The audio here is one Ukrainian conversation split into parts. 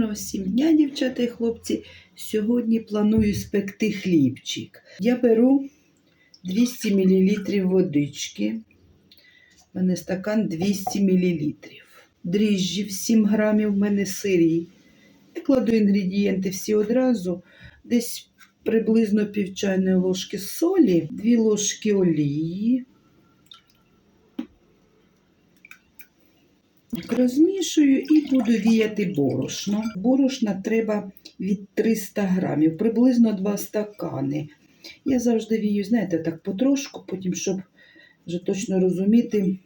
Гарного всім дня, дівчата і хлопці. Сьогодні планую спекти хлібчик. Я беру 200 мл водички. У мене стакан 200 мл. Дріжджі 7 грамів, в мене сирі. Я кладу інгредієнти всі одразу. Десь приблизно пів чайної ложки солі, 2 ложки олії. Розмішую і буду віяти борошно. Борошна треба від 300 грамів, приблизно 2 стакани. Я завжди вію, знаєте, так потрошку, потім, щоб вже точно розуміти,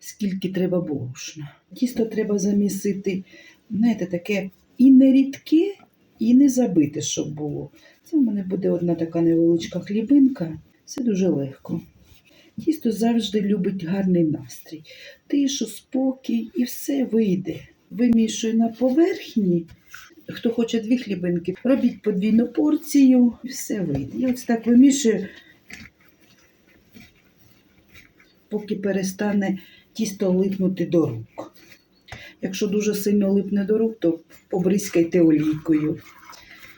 скільки треба борошна. Тісто треба замісити, знаєте, таке і не рідке, і не забите, щоб було. Це в мене буде одна така невеличка хлібинка. Це дуже легко. Тісто завжди любить гарний настрій. Тишу, спокій і все вийде. Вимішую на поверхні. Хто хоче дві хлібинки, робіть подвійну порцію і все вийде. Я ось так вимішую, поки перестане тісто липнути до рук. Якщо дуже сильно липне до рук, то побризкайте олійкою.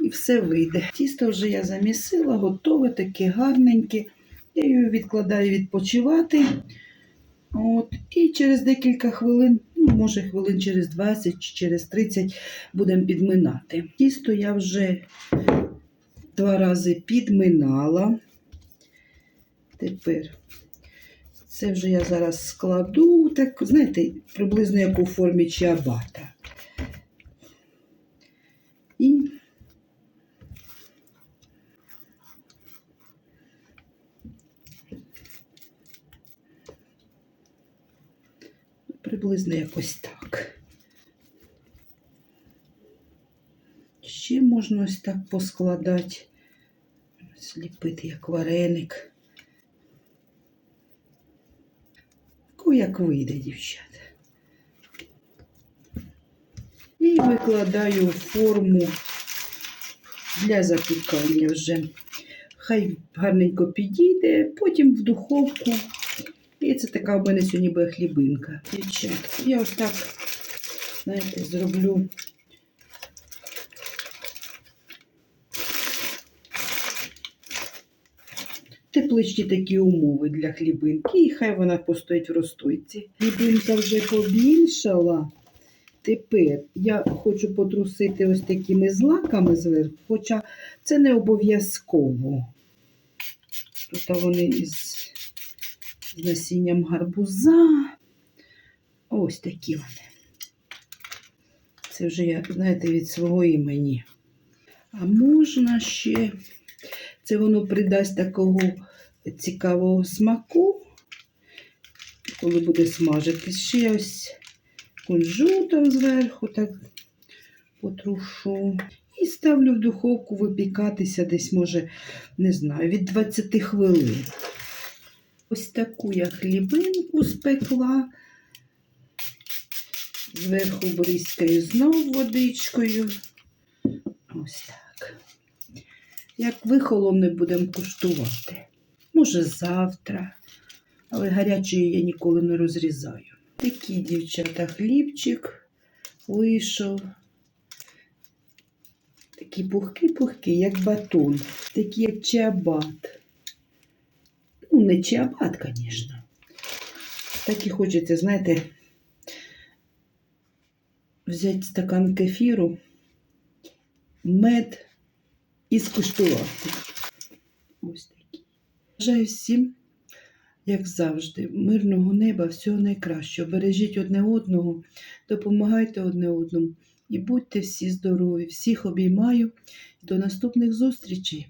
І все вийде. Тісто вже я замісила, готове, таке гарненьке. Я її відкладаю відпочивати. От, і через декілька хвилин, ну, може хвилин через 20 чи через 30 будемо підминати. Тісто я вже два рази підминала. Тепер це вже я зараз складу, так, знаєте, приблизно як у формі чиабата. І приблизно якось так. Ще можна ось так поскладати, сліпити як вареник. Ку як вийде, дівчата. І викладаю форму для запікання вже. Хай гарненько підійде, потім в духовку. І це така в мене сьогодні буде хлібинка. Я ось так, знаєте, зроблю. Тепличні такі умови для хлібинки, і хай вона постоїть в розстойці. Хлібинка вже побільшала. Тепер я хочу потрусити ось такими злаками зверху, хоча це не обов'язково. Тут вони із з насінням гарбуза. Ось такі вони. Це вже я, знаєте, від свого імені. А можна ще, це воно придасть такого цікавого смаку, коли буде смажитись. Ще ось кунжутом зверху так потрушу. І ставлю в духовку випікатися десь, може, не знаю, від 20 хвилин. Ось таку я хлібинку спекла. Зверху бризкаю знов водичкою. Ось так. Як вихолоне будемо куштувати. Може, завтра, але гарячої я ніколи не розрізаю. Такий, дівчата, хлібчик вийшов. Такий пухкий-пухкий, як батон, такий, як чиабат. Не чиабат, звісно. Так і хочеться, знаєте, взяти стакан кефіру, мед і скуштувати. Ось такий. Бажаю всім, як завжди, мирного неба, всього найкращого. Бережіть одне одного, допомагайте одне одному і будьте всі здорові. Всіх обіймаю. До наступних зустрічей!